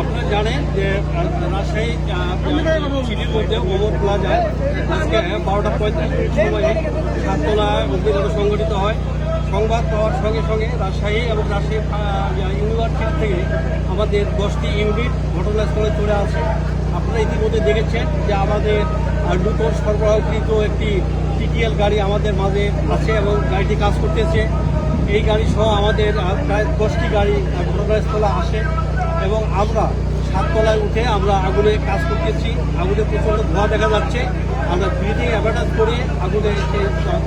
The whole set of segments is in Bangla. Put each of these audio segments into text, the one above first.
আপনারা জানেন যে রাজশাহী সিটির মধ্যে ওমর প্লাজায় আজকে বারোটা পঁয়তাল্লিশ সময়ে সাততলা অগ্নিকাণ্ড সংঘটিত হয়। সংবাদ পাওয়ার সঙ্গে সঙ্গে রাজশাহী এবং রাজশাহী ইউনিভার্সিটি থেকে আমাদের দশটি ইউনিট ঘটনাস্থলে চলে আসে। আপনারা ইতিমধ্যে দেখেছেন যে আমাদের নূতন সরবরাহকৃত একটি টিটিএল গাড়ি আমাদের মাঝে আছে এবং গাড়িটি কাজ করতেছে। এই গাড়ি সহ আমাদের প্রায় দশটি গাড়ি ঘটনাস্থলে আসে। এবং আমরা সাততলায় উঠে আমরা আগুনে কাজ করতেছি। আগুনে প্রচণ্ড ধোঁয়া দেখা যাচ্ছে। আমরা ব্রিডিং অ্যাভার্টাইজ করে আগুনে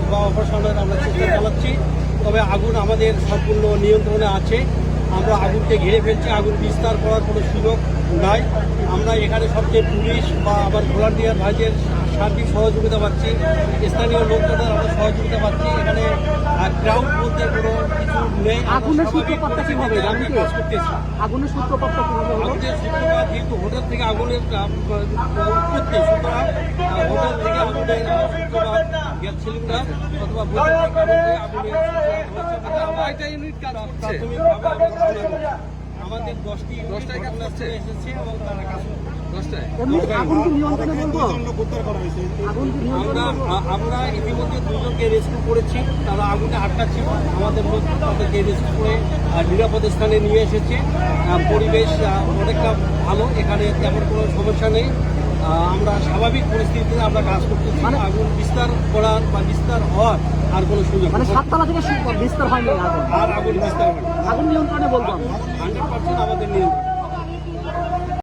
ধোঁয়া অপারেশনের আমরা চেষ্টা চালাচ্ছি। তবে আগুন আমাদের সম্পূর্ণ নিয়ন্ত্রণে আছে। আমরা আগুনকে ঘিরে ফেলছি। আগুন বিস্তার করার কোনো সুযোগ নাই। আমরা এখানে সবচেয়ে পুলিশ বা আবার ভলান্টিয়ার ভাইদের সার্বিক সহযোগিতা পাচ্ছি। স্থানীয় লোকজনের আমরা সহযোগিতা পাচ্ছি। এখানে ক্রাউড বলতে কোনো আগুনের সূত্রপাতটা কীভাবে আগুনের সূত্রপাতটা কীভাবে হলো কিন্তু শুক্রবার হোটেল থেকে আগুনের উৎপত্তি সুতরাং হোটেল থেকে আমাদের আহ, গ্যাস সিলিন্ডার অথবা আগুনের সূত্রপাত প্রাথমিকভাবে। আমাদের ইউনিট ঘটনাস্থলে এসেছে এবং তারা কাজ আমরা আমরা ইতিমধ্যে দুজনকে রেস্কিউ করেছি। তারা আগুনে আটকাচ্ছিল আমাদের লোক তাদেরকে রেস্কিউ করে নিরাপদ স্থানে নিয়ে এসেছে। পরিবেশ অনেকটা ভালো। এখানে তেমন কোনো সমস্যা নেই। আমরা স্বাভাবিক পরিস্থিতিতে আমরা কাজ করতে মানে- আগুন বিস্তার করার বা বিস্তার হওয়ার আর কোনো সুযোগ মানে সাততলা থেকে বিস্তার হয়নি আর আগুন বিস্তার হয় আগুন নিয়ন্ত্রণে বলব হান্ড্রেড পার্সেন্ট আমাদের নিয়ন্ত্রণ।